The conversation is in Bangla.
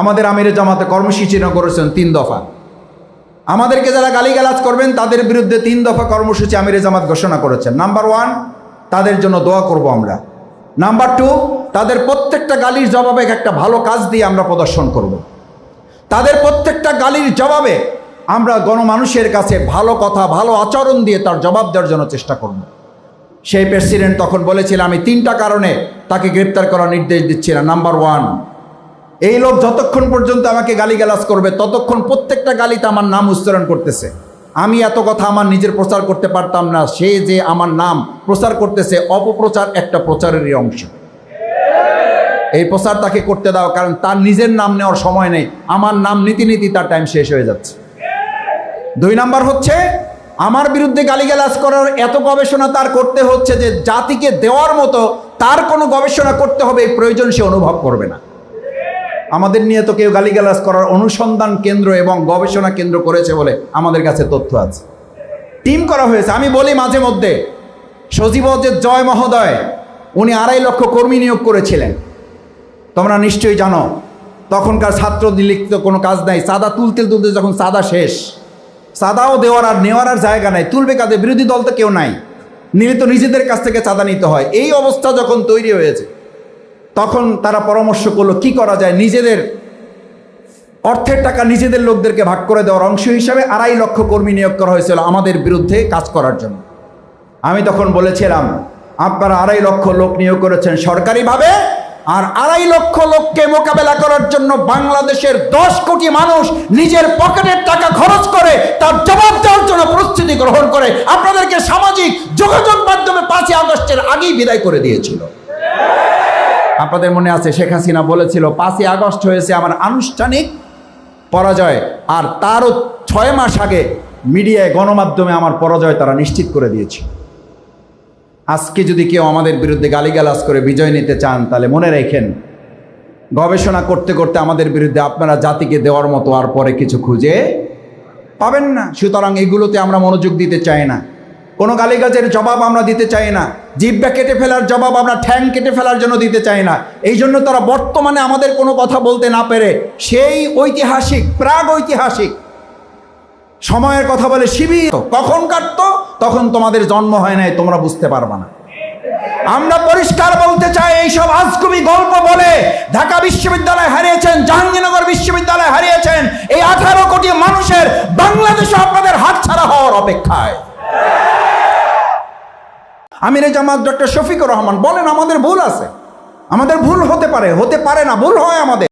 আমাদের আমিরে জামাতে কর্মসূচি না করেছেন তিন দফা। আমাদেরকে যারা গালিগালাজ করবেন, তাদের বিরুদ্ধে তিন দফা কর্মসূচি আমিরে জামাত ঘোষণা করেছেন। নাম্বার ওয়ান তাদের জন্য দোয়া করব আমরা। নাম্বার টু তাদের প্রত্যেকটা গালির জবাবে একটা ভালো কাজ দিয়ে আমরা প্রদর্শন করব। তাদের প্রত্যেকটা গালির জবাবে আমরা গণমানুষের কাছে ভালো কথা, ভালো আচরণ দিয়ে তার জবাব দেওয়ার জন্য চেষ্টা করব। সেই প্রেসিডেন্ট তখন বলেছিল, আমি তিনটা কারণে তাকে গ্রেপ্তার করার নির্দেশ দিচ্ছিলাম নাম্বার ওয়ান এই লোক যতক্ষণ পর্যন্ত আমাকে গালিগালাজ করবে, ততক্ষণ প্রত্যেকটা গালিতে আমার নাম উচ্চারণ করতেছে। আমি এত কথা আমার নিজের প্রচার করতে পারতাম না, সে যে আমার নাম প্রচার করতেছে, অপপ্রচার একটা প্রচারেরই অংশ। এই প্রচার তাকে করতে দাও, কারণ তার নিজের নাম নেওয়ার সময় নেই। আমার নাম নীতি নীতি তার টাইম শেষ হয়ে যাচ্ছে। দুই নাম্বার হচ্ছে, আমার বিরুদ্ধে গালিগালাজ করার এত গবেষণা তার করতে হচ্ছে যে জাতিকে দেওয়ার মতো তার কোনো গবেষণা করতে হবে, এই প্রয়োজন সে অনুভব করবে না। আমাদের নিয়ে তো কেউ গালিগালাজ করার অনুসন্ধান কেন্দ্র এবং গবেষণা কেন্দ্র করেছে বলে আমাদের কাছে তথ্য আছে। টিম করা হয়েছে, আমি বলি মাঝে মধ্যে। সজীব যে জয় মহোদয়, উনি আড়াই লক্ষ কর্মী নিয়োগ করেছিলেন। তোমরা নিশ্চয়ই জানো, তখনকার ছাত্র লিখিত কোনো কাজ নাই, সাদা তুলতে তুলতে যখন সাদা শেষ, সাদাও দেওয়ার আর নেওয়ার আর জায়গা নাই, তুলবে কাজে বিরোধী দল তো কেউ নাই। নিলে তো নিজেদের কাছ থেকে চাঁদা নিতে হয়। এই অবস্থা যখন তৈরি হয়েছে তখন তারা পরামর্শ করল, কি করা যায়? নিজেদের অর্থের টাকা নিজেদের লোকদেরকে ভাগ করে দেওয়ার অংশ হিসাবে আড়াই লক্ষ কর্মী নিয়োগ করা হয়েছিল আমাদের বিরুদ্ধে কাজ করার জন্য। আমি তখন বলেছিলাম, আপনারা আড়াই লক্ষ লোক নিয়োগ করেছেন সরকারিভাবে, আর আড়াই লক্ষ লোককে মোকাবেলা করার জন্য বাংলাদেশের দশ কোটি মানুষ নিজের পকেটের টাকা খরচ করে তার জবাব দেওয়ার জন্য প্রস্তুতি গ্রহণ করে, আপনাদেরকে সামাজিক যোগাযোগ মাধ্যমে পাঁচই আগস্টের আগেই বিদায় করে দিয়েছিল। আপনাদের মনে আছে, শেখ হাসিনা বলেছিল, পাঁচই আগস্ট হয়েছে আমার আনুষ্ঠানিক পরাজয়, আর তারও ছয় মাস আগে মিডিয়ায় গণমাধ্যমে আমার পরাজয় তারা নিশ্চিত করে দিয়েছে আজকে যদি কেউ আমাদের বিরুদ্ধে গালিগালাজ করে বিজয় নিতে চান, তাহলে মনে রেখেন, গবেষণা করতে করতে আমাদের বিরুদ্ধে আপনারা জাতিকে দেওয়ার মতো আর পরে কিছু খুঁজে পাবেন না। সুতরাং এগুলোতে আমরা মনোযোগ দিতে চাই না। কোনো গালিগাজের জবাব আমরা দিতে চাই না। জিব্বা কেটে ফেলার জবাব আমরা ঠ্যাং কেটে ফেলার জন্য দিতে চাই না। এই জন্য তারা বর্তমানে আমাদের কোনো কথা বলতে না পেরে সেই ঐতিহাসিক, প্রাগ ঐতিহাসিক সময়ের কথা বলে শিবির। কখন কাটতো? তখন তোমাদের জন্ম হয় নাই, তোমরা বুঝতে পারবা না। আমরা পরিষ্কার বলতে চাই, এইসব আজগুবি গল্প বলে ঢাকা বিশ্ববিদ্যালয় হারিয়েছেন, জাহাঙ্গীরনগর বিশ্ববিদ্যালয় হারিয়েছেন, এই আঠারো কোটি মানুষের বাংলাদেশে আপনাদের হাতছাড়া হওয়ার অপেক্ষায়। আমিরে জামাত ডক্টর শফিকুর রহমান বলেন, আমাদের ভুল আছে। আমাদের ভুল হতে পারে হতে পারে না, ভুল হয় আমাদের।